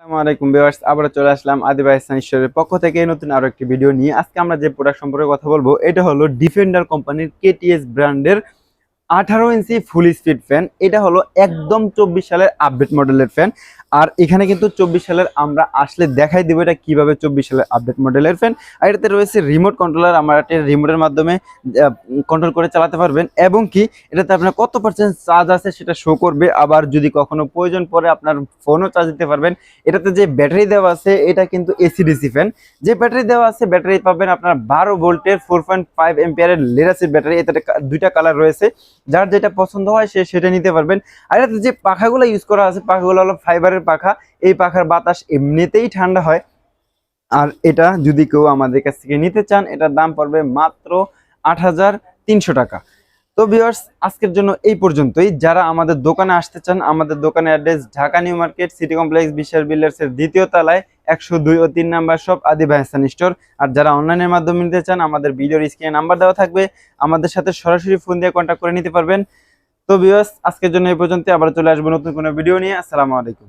আসসালামু আলাইকুম আবার চলে আসলাম আদিবাই সাইন্সের পক্ষ থেকে নতুন আরও একটি ভিডিও নিয়ে। আজকে আমরা যে প্রোডাক্ট সম্পর্কে কথা বলব, এটা হলো ডিফেন্ডার কোম্পানির কেটিএস ব্র্যান্ডের আঠারো ইঞ্চি ফুল স্পিড ফ্যান। এটা হলো একদম চব্বিশ সালের আপডেট মডেলের ফ্যান। আর এখানে কিন্তু চব্বিশ সালের আমরা আসলে দেখাই দিব এটা কীভাবে চব্বিশ সালের আপডেট মডেলের ফ্যান। আর এটাতে রয়েছে রিমোট কন্ট্রোলার আমরা এটা রিমোটের মাধ্যমে কন্ট্রোল করে চালাতে পারবেন। এবং কি, এটাতে আপনার কত পার্সেন্ট চার্জ আছে সেটা শো করবে। আবার যদি কখনো প্রয়োজন পড়ে আপনার ফোনও চার্জ দিতে পারবেন। এটাতে যে ব্যাটারি দেওয়া আছে, এটা কিন্তু এসিডিসি ফ্যান। যে ব্যাটারি দেওয়া আছে, ব্যাটারি পাবেন আপনার বারো ভোল্টের ফোর পয়েন্ট ফাইভ এম্পিয়ারের লেরাসির ব্যাটারি। এটাতে দুইটা কালার রয়েছে। যার যেটা পছন্দ হয় সে সেটা নিতে পারবেন। আর এটাতে যে পাখাগুলো ইউজ করা আছে, পাখাগুলো হলো ফাইবারের পাখা। এই পাখার বাতাস এমনিতেই ঠান্ডা হয়। আর এটা যদি কেউ আমাদের কাছ থেকে নিতে চান, এটার দাম পড়বে মাত্র আট হাজার তিনশো টাকা। তো ভিউয়ার্স আজকের জন্য এই পর্যন্তই। যারা আমাদের দোকানে আসতে চান, আমাদের দোকানের address Dhaka new market city complex Bishal বিল্ডার্সের দ্বিতীয় তলায়, একশো দুই ও তিন নাম্বার সব আদি ভাইসান স্টোর আর যারা অনলাইনের মাধ্যমে নিতে চান, আমাদের ভিডিওর স্ক্রিনে নাম্বার দেওয়া থাকবে। আমাদের সাথে সরাসরি ফোন দিয়ে কন্ট্যাক্ট করে নিতে পারবেন। তো ভিউয়ার্স আজকের জন্য এই পর্যন্ত আবার চলে আসব নতুন কোনো ভিডিও নিয়ে। আসসালামু আলাইকুম।